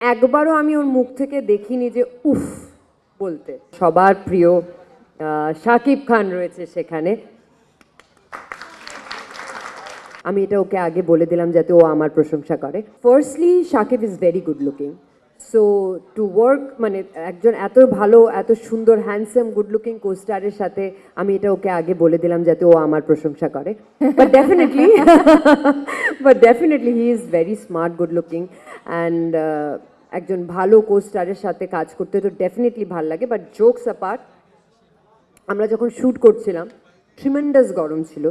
একবারও আমি ওর মুখ থেকে দেখিনি যে উফ বলতে। সবার প্রিয় শাকিব খান রয়েছে সেখানে। আমি এটা ওকে আগে বলে দিলাম যাতে ও আমার প্রশংসা করে। Firstly Shakib is very good looking so to work মানে একজন এত ভালো, এত সুন্দর হ্যান্ডসাম গুড লুকিং কোস্টারের সাথে আমি এটা ওকে আগে বলে দিলাম যাতে ও আমার প্রশংসা করে। But definitely but definitely he is very smart good looking and একজন ভালো কোস্টারের সাথে কাজ করতে তো ডেফিনেটলি ভালো লাগে বাট জোকস অ্যাপার্ট আমরা যখন শ্যুট করছিলাম ট্রিমেন্ডাস গরম ছিল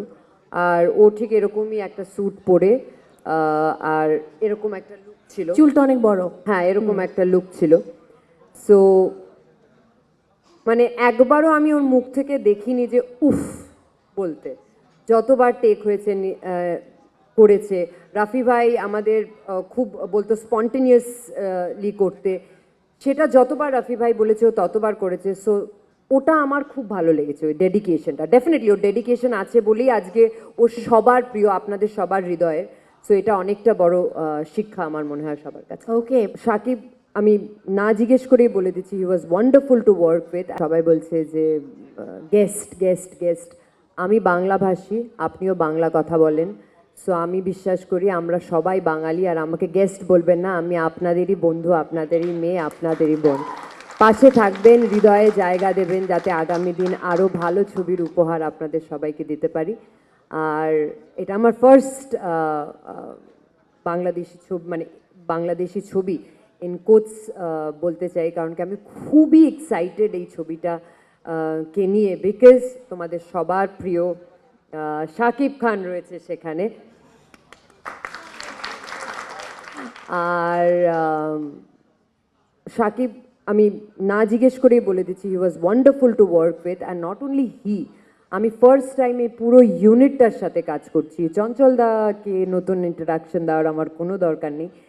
আর ও ঠিক এরকমই একটা স্যুট পরে আর এরকম একটা লুক ছিল। চুলটা অনেক বড়। হ্যাঁ এরকম একটা লুক ছিল। সো মানে একবারও আমি ওর মুখ থেকে দেখিনি যে উফ বলতে। যতবার টেক হয়েছে করেছে। রাফি ভাই আমাদের খুব বলতো স্পন্টেনিয়াসলি করতে। সেটা যতবার রাফি ভাই বলেছে ও ততবার করেছে। সো ওটা আমার খুব ভালো লেগেছে ওই ডেডিকেশনটা ডেফিনেটলি ওর ডেডিকেশন আছে বলেই আজকে ও সবার প্রিয় আপনাদের সবার হৃদয়ের। সো এটা অনেকটা বড় শিক্ষা আমার মনে হয় সবার কাছে। ওকে সাকিব আমি না জিজ্ঞেস করেই বলে দিচ্ছি he was wonderful to work with সবাই বলছে যে গেস্ট গেস্ট গেস্ট আমি বাংলাভাষী আপনিও বাংলা কথা বলেন। সো আমি বিশ্বাস করি আমরা সবাই বাঙালি আর আমাকে গেস্ট বলবেন না, আমি আপনাদেরই বন্ধু, আপনাদেরই মেয়ে, আপনাদেরই বোন। পাশে থাকবেন, হৃদয়ে জায়গা দেবেন যাতে আগামী দিন আরও ভালো ছবির উপহার আপনাদের সবাইকে দিতে পারি। আর এটা আমার ফার্স্ট বাংলাদেশি ছবি মানে বাংলাদেশি ছবি ইন কোচ বলতে চাই, কারণ কি আমি খুবই এক্সাইটেড এই ছবিটা কে নিয়ে। বিকজ তোমাদের সবার প্রিয় শাকিব খান রয়েছে সেখানে। আর সাকিব, আমি না জিজ্ঞেস করেই বলে দিচ্ছি he was wonderful to work with and not only he আমি ফার্স্ট টাইম এই পুরো ইউনিটটার সাথে কাজ করছি। চঞ্চল দাকে নতুন ইন্ট্রোডাকশন দেওয়ার আমার কোনো দরকার নেই।